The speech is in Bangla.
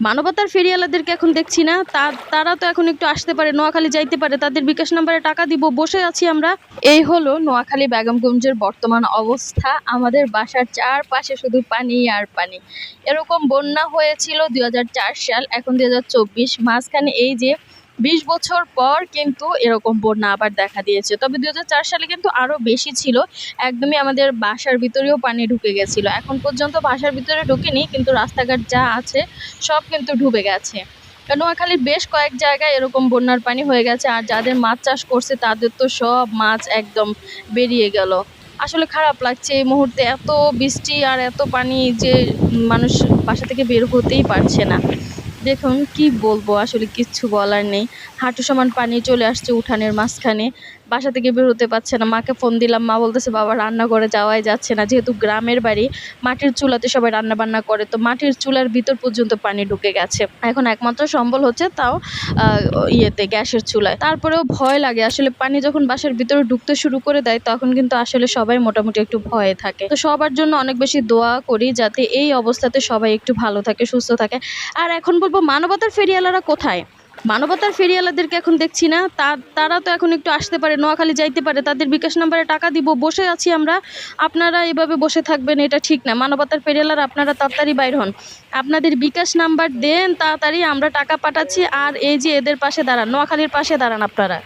মানবতার ফেরিয়ালাদেরকে এখন দেখছি না। তা, তারা তো এখন একটু আসতে পারে, নোয়াখালী যাইতে পারে। তাদের বিকাশ নাম্বারে টাকা দিব, বসে আছি আমরা। এই হলো নোয়াখালী বেগমগঞ্জের বর্তমান অবস্থা। আমাদের বাসার চারপাশে শুধু পানি আর পানি। এরকম বন্যা হয়েছিল দুই হাজার চার সাল, এখন দুই হাজার চব্বিশ। মাঝখানে এই যে বিশ বছর পর কিন্তু এরকম বন্যা আবার দেখা দিয়েছে। তবে দু হাজার চার সালে কিন্তু আরও বেশি ছিল। একদমই আমাদের বাসার ভিতরেও পানি ঢুকে গেছিল। এখন পর্যন্ত বাসার ভিতরে ঢুকেনি, কিন্তু রাস্তাঘাট যা আছে সব কিন্তু ডুবে গেছে। নোয়াখালীর বেশ কয়েক জায়গায় এরকম বন্যার পানি হয়ে গেছে, আর যাদের মাছ চাষ করছে তাদের তো সব মাছ একদম বেরিয়ে গেল। আসলে খারাপ লাগছে এই মুহূর্তে এত বৃষ্টি আর এত পানি যে মানুষ বাসা থেকে বের হতেই পারছে না। দেখুন কি বলব, আসলে কিচ্ছু বলার নেই। হাঁটু সমান পানি চলে আসছে উঠানের মাঝখানে। বাসা থেকে বের হতে পারছে না। মাকে ফোন দিলাম, মা বলতেছে, বাবা রান্না করে যাওয়াই যাচ্ছে না। যেহেতু গ্রামের বাড়ি, মাটির চুলাতে সবাই রান্না বান্না করে। তো মাটির চুলার ভিতর পর্যন্ত পানি ঢুকে গেছে। এখন একমাত্র সম্বল হচ্ছে তাও ইয়েতে, গ্যাসের চুলায়। তারপরেও ভয় লাগে। আসলে পানি যখন বাসার ভিতরে ঢুকতে শুরু করে দেয়, তখন কিন্তু আসলে সবাই মোটামুটি একটু ভয়ে থাকে। তো সবার জন্য অনেক বেশি দোয়া করি যাতে এই অবস্থাতে সবাই একটু ভালো থাকে, সুস্থ থাকে। আর এখন বলব মানবতার ফেরিয়ালারা কোথায়? মানবতার ফেরিয়ালাদেরকে এখন দেখছি না। তা, তারা তো এখন একটু আসতে পারে, নোয়াখালী যাইতে পারে, তাদের বিকাশ নাম্বারে টাকা দিব, বসে আছি আমরা। আপনারা এভাবে বসে থাকবেন, এটা ঠিক না। মানবতার ফেরিয়ালার আপনারা তাড়াতাড়ি বাইর হন। আপনাদের বিকাশ নাম্বার দেন, তাড়াতাড়ি আমরা টাকা পাঠাচ্ছি, আর এই যে এদের পাশে দাঁড়ান, নোয়াখালীর পাশে দাঁড়ান আপনারা।